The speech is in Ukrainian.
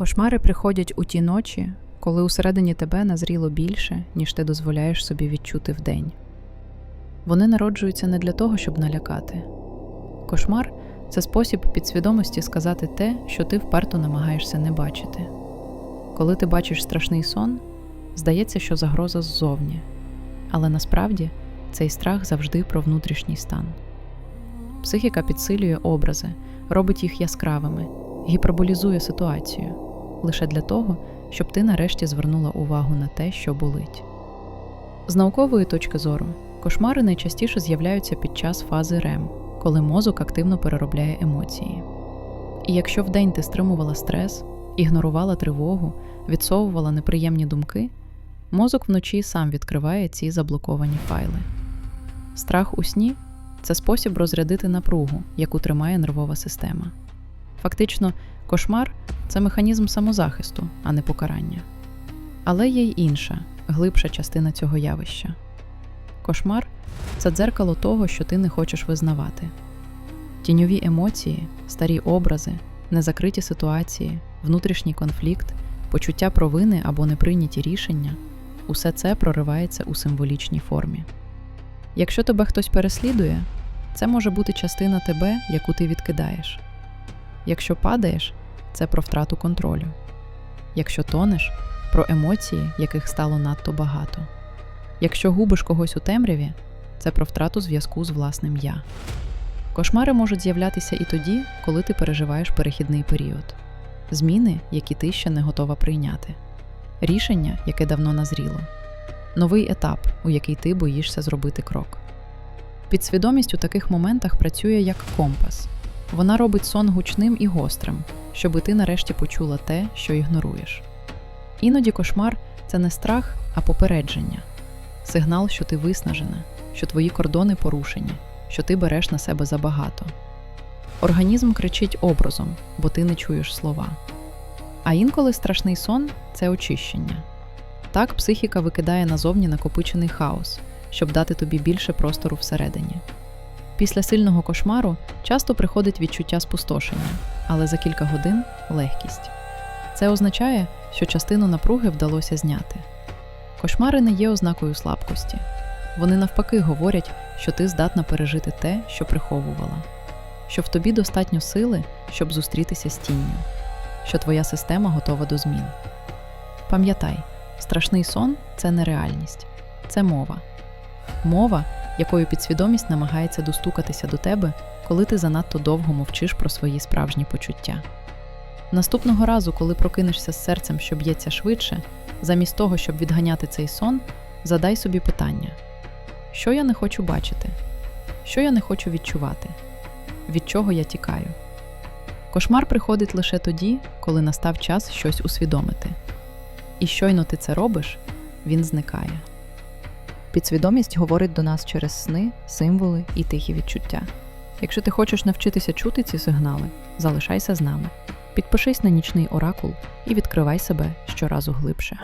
Кошмари приходять у ті ночі, коли усередині тебе назріло більше, ніж ти дозволяєш собі відчути вдень. Вони народжуються не для того, щоб налякати. Кошмар це спосіб підсвідомості сказати те, що ти вперто намагаєшся не бачити. Коли ти бачиш страшний сон, здається, що загроза ззовні, але насправді цей страх завжди про внутрішній стан. Психіка підсилює образи, робить їх яскравими, гіперболізує ситуацію лише для того, щоб ти нарешті звернула увагу на те, що болить. З наукової точки зору, кошмари найчастіше з'являються під час фази РЕМ, коли мозок активно переробляє емоції. І якщо вдень ти стримувала стрес, ігнорувала тривогу, відсовувала неприємні думки, мозок вночі сам відкриває ці заблоковані файли. Страх у сні це спосіб розрядити напругу, яку тримає нервова система. Фактично, кошмар це механізм самозахисту, а не покарання. Але є й інша, глибша частина цього явища. Кошмар це дзеркало того, що ти не хочеш визнавати. Тіньові емоції, старі образи, незакриті ситуації, внутрішній конфлікт, почуття провини або неприйняті рішення усе це проривається у символічній формі. Якщо тебе хтось переслідує, це може бути частина тебе, яку ти відкидаєш. Якщо падаєш, це про втрату контролю. Якщо тонеш, про емоції, яких стало надто багато. Якщо губиш когось у темряві, це про втрату зв'язку з власним я. Кошмари можуть з'являтися і тоді, коли ти переживаєш перехідний період, зміни, які ти ще не готова прийняти, рішення, яке давно назріло, новий етап, у який ти боїшся зробити крок. Підсвідомість у таких моментах працює як компас. Вона робить сон гучним і гострим, щоби ти нарешті почула те, що ігноруєш. Іноді кошмар це не страх, а попередження, сигнал, що ти виснажена, що твої кордони порушені, що ти береш на себе забагато. Організм кричить образом, бо ти не чуєш слова. А інколи страшний сон це очищення. Так психіка викидає назовні накопичений хаос, щоб дати тобі більше простору всередині. Після сильного кошмару часто приходить відчуття спустошення, але за кілька годин легкість. Це означає, що частину напруги вдалося зняти. Кошмари не є ознакою слабкості. Вони навпаки говорять, що ти здатна пережити те, що приховувала, що в тобі достатньо сили, щоб зустрітися з тінню, що твоя система готова до змін. Пам'ятай, страшний сон це не реальність, це мова. Мова, якою підсвідомість намагається достукатися до тебе, коли ти занадто довго мовчиш про свої справжні почуття. Наступного разу, коли прокинешся з серцем, що б'ється швидше, замість того, щоб відганяти цей сон, задай собі питання: що я не хочу бачити? Що я не хочу відчувати? Від чого я тікаю? Кошмар приходить лише тоді, коли настав час щось усвідомити. І щойно ти це робиш, він зникає. Підсвідомість говорить до нас через сни, символи і тихі відчуття. Якщо ти хочеш навчитися чути ці сигнали, залишайся з нами. Підпишись на нічний оракул і відкривай себе щоразу глибше.